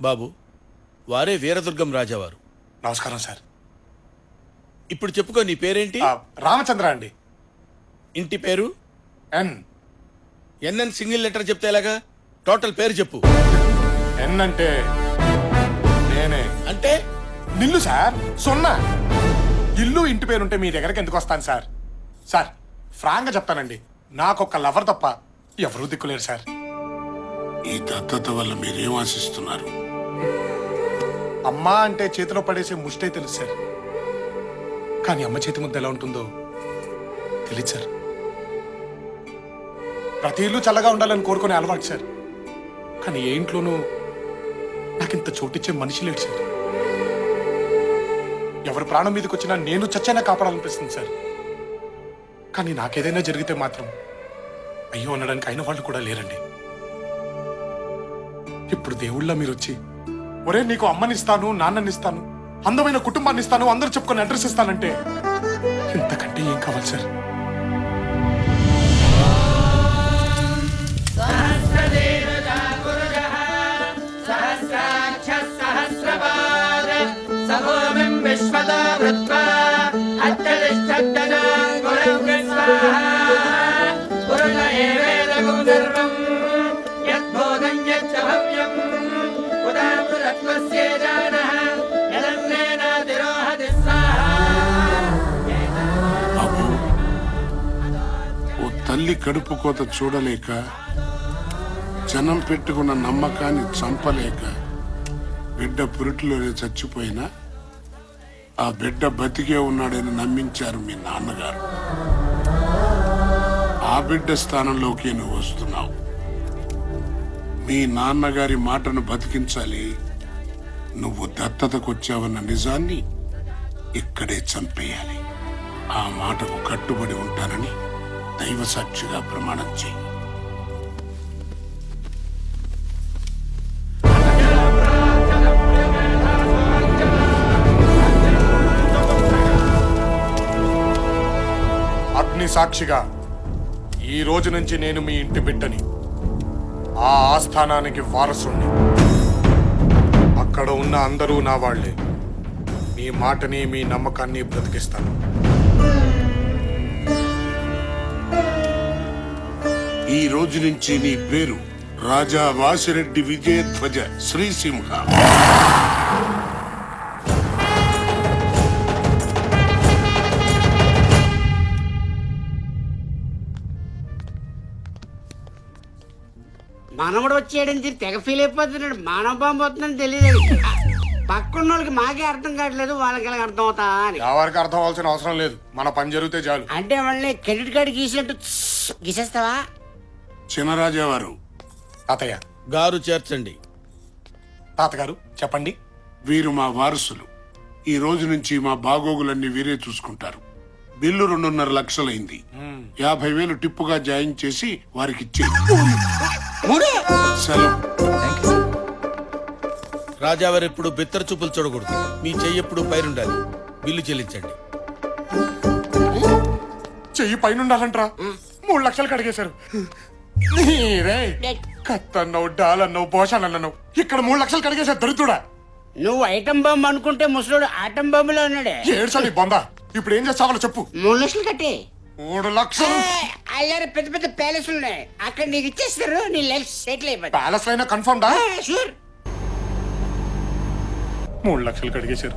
బాబు వారే వీరదుర్గం రాజావారు. నమస్కారం సార్. ఇప్పుడు చెప్పుకో నీ పేరేంటి? రామచంద్ర అండి. ఇంటి పేరు? ఎన్. ఎన్ఎన్ సింగిల్ లెటర్ చెప్తే ఎలాగా? టోటల్ పేరు చెప్పు. ఎన్ అంటే నేనే. అంటే? నిల్లు సార్. సున్నా. ఇల్లు ఇంటి పేరుంటే మీ దగ్గరికి ఎందుకు వస్తాను సార్? సార్ ఫ్రాంక్గా చెప్తానండి. నాకొక్క లవర్ తప్ప ఎవరూ దిక్కులేరు సార్. ఈ దత్తత వల్ల మీరేం ఆశిస్తున్నారు? అమ్మా అంటే చేతిలో పడేసే ముష్టే తెలుసు సార్. కానీ అమ్మ చేతి ముద్ద ఎలా ఉంటుందో తెలియదు సార్. ప్రతి ఇల్లు చల్లగా ఉండాలని కోరుకునే అలవాటు సార్. కానీ ఏ ఇంట్లోనూ నాకింత చోటిచ్చే మనిషి లేడు సార్. ఎవరి ప్రాణం మీదకి వచ్చినా నేను చచ్చైనా కాపాడాలనిపిస్తుంది సార్. కానీ నాకేదైనా జరిగితే మాత్రం అయ్యో అనడానికి అయిన వాళ్ళు కూడా లేరండి. ఇప్పుడు దేవుళ్ళ మీరు వచ్చి ఒరే నీకు అమ్మనిస్తాను నాన్ననిస్తాను అందమైన కుటుంబాన్ని ఇస్తాను అందరూ చెప్పుకొని అడ్రస్ ఇస్తానంటే ఇంతకంటే ఏం కావాలి సార్? సభూమిం తల్లి కడుపు కోత చూడలేక జనం పెట్టుకున్న నమ్మకాన్ని చంపలేక బిడ్డ పురిటిలోనే చచ్చిపోయినా ఆ బిడ్డ బతికే ఉన్నాడని నమ్మించారు మీ నాన్నగారు. ఆ బిడ్డ స్థానంలోకి నువ్వు వస్తున్నావు. మీ నాన్నగారి మాటను బతికించాలి. నువ్వు దత్తతకొచ్చావన్న నిజాన్ని ఇక్కడే చంపేయాలి. ఆ మాటకు కట్టుబడి ఉంటానని దైవ సాక్షిగా ప్రమాణం చేయి. అగ్ని సాక్షిగా ఈ రోజు నుంచి నేను మీ ఇంటి బిడ్డని ఆ ఆస్థానానికి వారసుణ్ణి. అక్కడ ఉన్న అందరూ నా వాళ్ళే మీ మాటని మీ నమ్మకాన్ని బ్రతికిస్తాను. ఈ రోజు నుంచి నీ పేరు రాజా వాసిరెడ్డి విజయధ్వజ శ్రీసింహ. మనవడు వచ్చాడని చెప్పి తెగ ఫీల్ అయిపోతున్నాడు. మానవ బాంబు వస్తుందని తెలియదు పక్కన్న వాళ్ళకి మాకే అర్థం కావట్లేదు వాళ్ళకి ఎలా అర్థం అవుతా అని. ఎవరికి అర్థం అవ్వాల్సిన అవసరం లేదు. మన పని జరిగితే చాలు. అంటే వాళ్ళని క్రెడిట్ కార్డు గీసినట్టు గీసేస్తావా? చినరాజా వారు తాతయ్య. గారు చేర్చండి. తాతగారు చెప్పండి. వీరు మా వారసులు. ఈ రోజు నుంచి మా బాగోగులన్నీ వీరే చూసుకుంటారు. బిల్లు రెండున్నర లక్షలైంది. యాభై వేలు టిప్పుగా జాయిన్ చేసి వారికి ఇచ్చే సెలవు. రాజావారు ఎప్పుడు బిత్తర చూపులు చూడకూడదు. మీ చెయ్యి ఎప్పుడు పైరుండాలి బిల్లు చెల్లించండి. చెయ్యి పైన ఉండాలంట్రా మూడు లక్షలు కడిగేశారు. నీరే కత్తన్నావు డాలన్నావు భోషాలన్నావు ఇక్కడ మూడు లక్షలు కడిగేశారు దరిద్రుడా. నువ్వు ఐటమ్ బాంబు అనుకుంటే ముసలోడు ఆటం బాంబులో ఉన్నాడే. ఏడ్చాలి బొంద. ఇప్పుడు ఏం చేస్తావాలో చెప్పు. మూడు లక్షలు కట్టి. మూడు లక్షలు. అయ్యారు పెద్ద పెద్ద ప్యాలెస్ ఉన్నాయి. అక్కడ నీకు ఇచ్చేస్తారు నీ లైఫ్ సెటిల్ అయిపోతుంది ప్యాలెస్ అయినా కన్ఫర్మ్ డా షూర్. మూడు లక్షలు కడిగేశారు.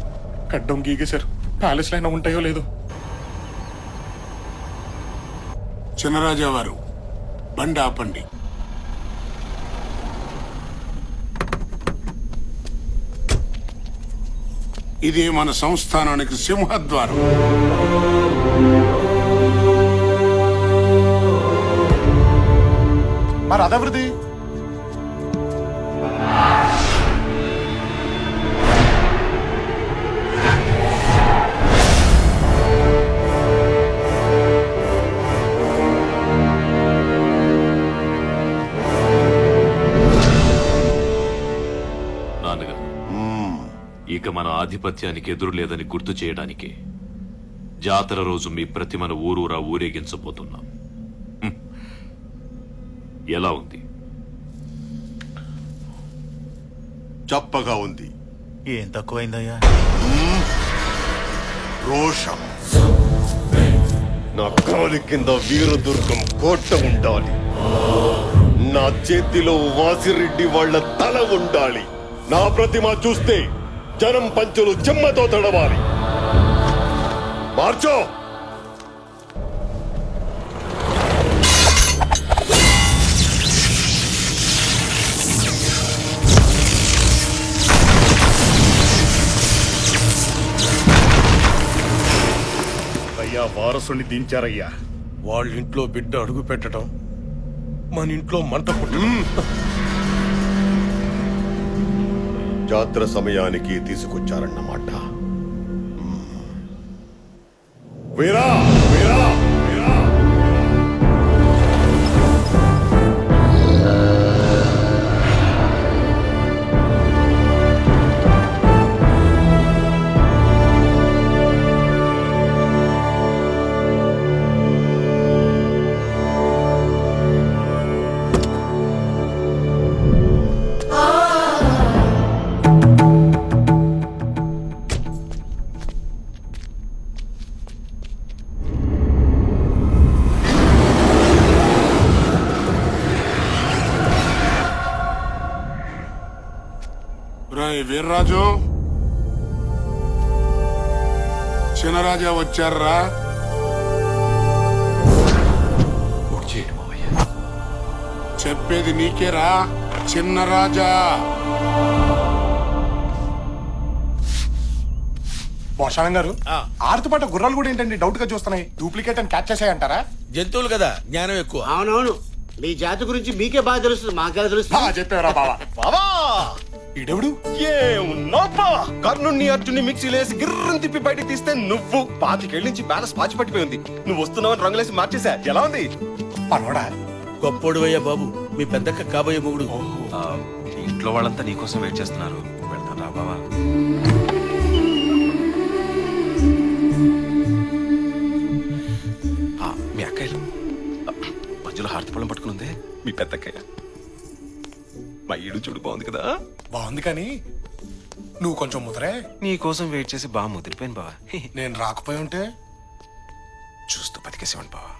కడ్డం గీగేశారు. ప్యాలెస్ అయినా ఉంటాయో లేదో. చినరాజా వారు బండి ఆపండి. ఇది మన సంస్థానానికి సింహద్వారం. మరి అదవృద్ధి నాన్నగారు. ఇక మన ఆధిపత్యానికి ఎదురు లేదని గుర్తు చేయడానికి జాతర రోజు మీ ప్రతిమను ఊరూరా ఊరేగించబోతున్నాం. ఎలా ఉంది? చప్పగా ఉంది. ఏం తక్కువైందయ్యా? రోషం. నా కాలి కింద వీరదుర్గం కోట ఉండాలి. నా చేతిలో వాసిరెడ్డి వాళ్ళ తల ఉండాలి. నా ప్రతిమ చూస్తే జనం పంచులు చెమ్మతో తడవాలి. మార్చో! అయ్యా వారసుని దించారయ్యా. వాళ్ళ ఇంట్లో బిడ్డ అడుగు పెట్టడం మన ఇంట్లో మంట పుట్టడం. జాతర సమయానికి తీసుకొచ్చారన్నమాట. వీరా వీరా! రాయ్ వీర్రాజు. చినరాజా వచ్చారా? చెప్పేది నీకేరా చిన్నరాజా. భోషాణం గారు ఆరుతో పాటు గుర్రాలు కూడా ఏంటండి? డౌట్గా చూస్తున్నాయి. డూప్లికేట్ అని క్యాచ్ చేసాయంటారా? జంతువులు కదా జ్ఞానం ఎక్కువ. అవునవును. మీ జాతి గురించి మీకే బాగా తెలుస్తుంది మాకెలా బా తెలుస్తుంది? చెప్పారా బావా. బావా! ఈడెవడు? ఏమున్నాపా కర్ణుని అర్జున్ని మిక్సీలేసి గిర్రం తిప్పి బయటికి తీస్తే నువ్వు. పాతికేళ్ళ నుంచి బ్యాలెన్స్ పాచి పట్టిపోయి ఉంది. నువ్వు వస్తున్నావని రంగులేసి మార్చేసా ఎలా ఉంది? పనోడా గొప్పోడు అయ్యా బాబు. మీ పెద్దక్క కాబోయే మొగుడు. ఇంట్లో వాళ్ళంతా నీకోసం వెయిట్ చేస్తున్నారు. వెళ్తాను రా బావా. ఆ, మీ అక్కయ్యలు. మధ్యలో హారతి పళ్ళం పట్టుకునుందే మీ పెద్ద అక్కయ్య మా ఈడు చూడు బాగుంది కదా. బాగుంది కానీ నువ్వు కొంచెం ముదరే. నీకోసం వెయిట్ చేసి బాగా ముదిరిపోయాను బావా. నేను రాకపోయి ఉంటే చూస్తూ బతికేసేవాడి బావా.